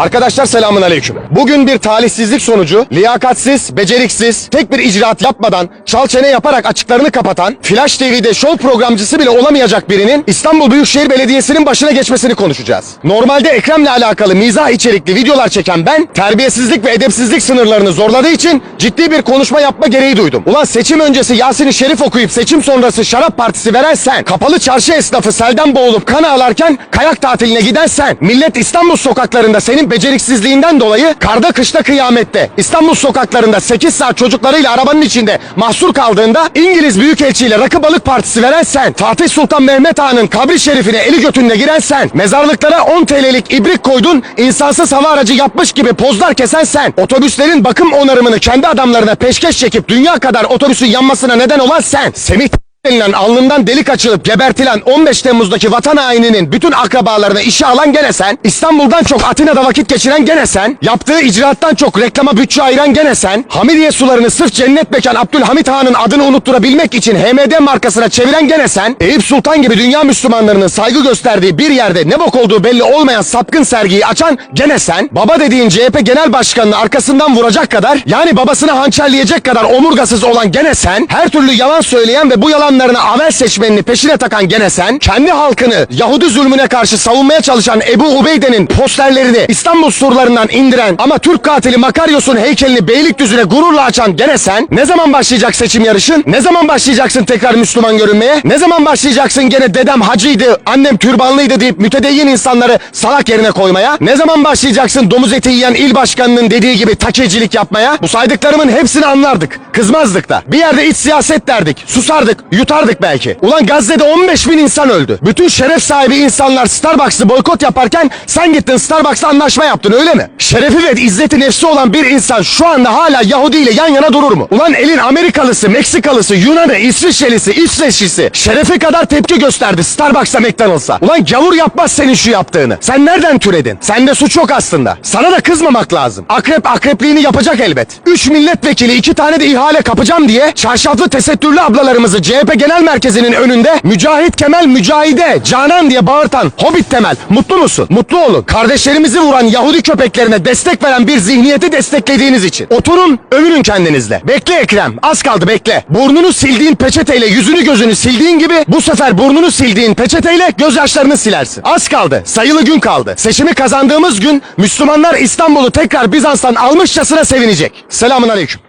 Arkadaşlar selamun aleyküm. Bugün bir talihsizlik sonucu liyakatsiz, beceriksiz, tek bir icraat yapmadan çal çene yaparak açıklarını kapatan Flash TV'de show programcısı bile olamayacak birinin İstanbul Büyükşehir Belediyesi'nin başına geçmesini konuşacağız. Normalde Ekrem'le alakalı mizah içerikli videolar çeken ben terbiyesizlik ve edepsizlik sınırlarını zorladığı için ciddi bir konuşma yapma gereği duydum. Ulan seçim öncesi Yasin-i Şerif okuyup seçim sonrası şarap partisi veren sen, kapalı çarşı esnafı selden boğulup kan ağlarken kayak tatiline giden sen, millet İstanbul sokaklarında senin beceriksizliğinden dolayı karda kışta kıyamette, İstanbul sokaklarında 8 saat çocuklarıyla arabanın içinde mahsur kaldığında İngiliz Büyükelçi ile rakı balık partisi veren sen, Fatih Sultan Mehmet Han'ın kabri şerifine eli götünde giren sen, mezarlıklara 10 TL'lik ibrik koydun, insansız hava aracı yapmış gibi pozlar kesen sen, otobüslerin bakım onarımını kendi adamlarına peşkeş çekip dünya kadar otobüsün yanmasına neden olan sen, Semih denilen alnından delik açılıp gebertilen 15 Temmuz'daki vatan haininin bütün akrabalarını işe alan gene sen, İstanbul'dan çok Atina'da vakit geçiren gene sen, yaptığı icraattan çok reklama bütçe ayıran gene sen, Hamidiye sularını sırf cennet mekan Abdülhamit Han'ın adını unutturabilmek için HMD markasına çeviren gene sen, Eyüp Sultan gibi dünya Müslümanlarının saygı gösterdiği bir yerde ne bok olduğu belli olmayan sapkın sergiyi açan gene sen, baba dediğin CHP genel başkanını arkasından vuracak kadar, yani babasını hançerleyecek kadar omurgasız olan gene sen, her türlü yalan söyleyen ve bu yalanlarını avel seçmenini peşine takan gene sen, kendi halkını Yahudi zulmüne karşı savunmaya çalışan Ebu Ubeyde'nin posterlerini İstanbul surlarından indiren ama Türk katili Makaryos'un heykelini Beylikdüzü'ne gururla açan gene sen, ne zaman başlayacak seçim yarışın? Ne zaman başlayacaksın tekrar Müslüman görünmeye? Ne zaman başlayacaksın gene dedem hacıydı, annem türbanlıydı deyip mütedeyyin insanları salak yerine koymaya? Ne zaman başlayacaksın domuz eti yiyen il başkanının dediği gibi takecilik yapmaya? Bu saydıklarımın hepsini anlardık. Kızmazdık da. Bir yerde iç siyaset derdik. Susardık, yutardık belki. Ulan Gazze'de 15 bin insan öldü. Bütün şeref sahibi insanlar Starbucks'ı boykot yaparken sen gittin Starbucks'la anlaşma yaptın öyle mi? Şerefi ve izzeti nefsi olan bir insan şu anda hala Yahudi ile yan yana durur mu? Ulan elin Amerikalısı, Meksikalısı, Yunanı, İsviçrelisi, İsveçlisi şerefi kadar tepki gösterdi Starbucks'a McDonald's'a. Ulan gavur yapmaz senin şu yaptığını. Sen nereden türedin? Sende suç yok aslında. Sana da kızmamak lazım. Akrep akrepliğini yapacak elbet. 3 milletvekili iki tane de ihale kapacağım diye çarşaflı tesettürlü ablalarımızı CHP Genel Merkezi'nin önünde Mücahit Kemal Mücahide Canan diye bağırtan Hobbit Temel mutlu musun? Mutlu olun. Kardeşlerimizi vuran Yahudi köpeklerine destek veren bir zihniyeti desteklediğiniz için. Oturun övünün kendinizle. Bekle Ekrem az kaldı bekle. Burnunu sildiğin peçeteyle yüzünü gözünü sildiğin gibi bu sefer burnunu sildiğin peçeteyle gözyaşlarını silersin. Az kaldı. Sayılı gün kaldı. Seçimi kazandığımız gün Müslümanlar İstanbul'u tekrar Bizans'tan almışçasına sevinecek. Selamun aleyküm.